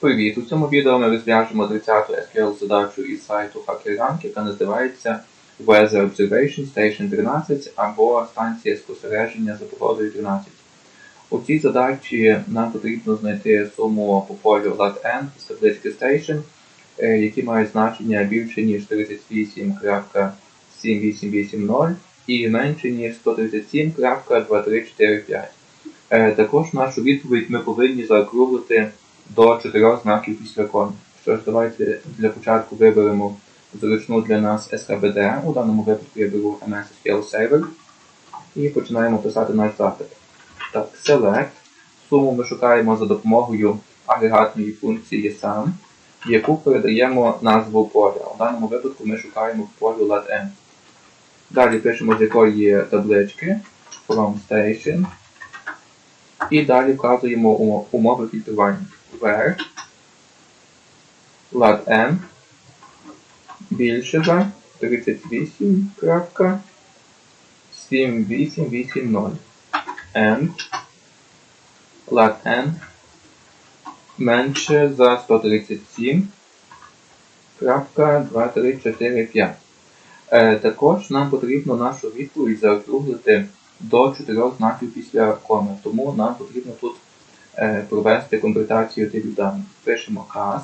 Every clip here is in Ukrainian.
Привіт! У цьому відео ми розв'яжемо 30-ту SQL задачу із сайту HackerRank, яка називається Weather Observation Station 13 або станція спостереження за погодою 13. У цій задачі нам потрібно знайти суму по полю lat-n з таблички Station, е, які мають значення більше ніж 38.7880 і менше ніж 137.2345. Е, Також нашу відповідь ми повинні заокруглити до чотирьох знаків після кону. Що ж, давайте для початку виберемо зручну для нас SKBD. У даному випадку я беру MS SQL Server і починаємо писати наш запит. Так, Select. Суму ми шукаємо за допомогою агрегатної функції sum, яку передаємо назву поля. У даному випадку ми шукаємо в полі lat-n. Далі пишемо з якої є таблички from station. І далі вказуємо умови фільтрування. Where lat n більше за 38.7880 and lat n менше за 137.2345. Е, також нам потрібно нашу відповідь заокруглити до 4 знаків після коми, тому нам потрібно тут провести конвертацію типів даних. Пишемо cast.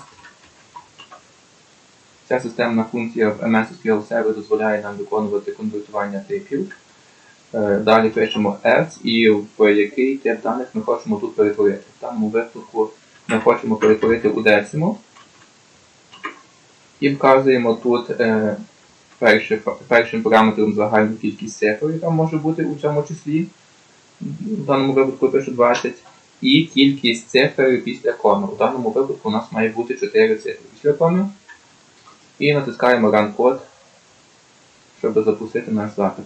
Ця системна функція в MS SQL Server дозволяє нам виконувати конвертування типів. Е, Далі пишемо S і в який тип даних ми хочемо тут перетворити. В даному випадку ми хочемо перетворити у decimal. І вказуємо тут е, перший- першим параметром загальну кількість цифр, яка може бути у цьому числі. В даному випадку пишу 20. І кількість цифр після коми. У даному випадку у нас має бути 4 цифри після коми. І натискаємо Run Code, щоб запустити наш запит.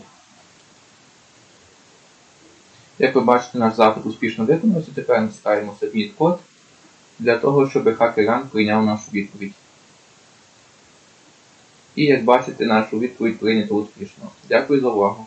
Як ви бачите, наш запит успішно виконався. Тепер натискаємо Submit Code для того, щоб HackerRank прийняв нашу відповідь. І як бачите, нашу відповідь прийнято успішно. Дякую за увагу.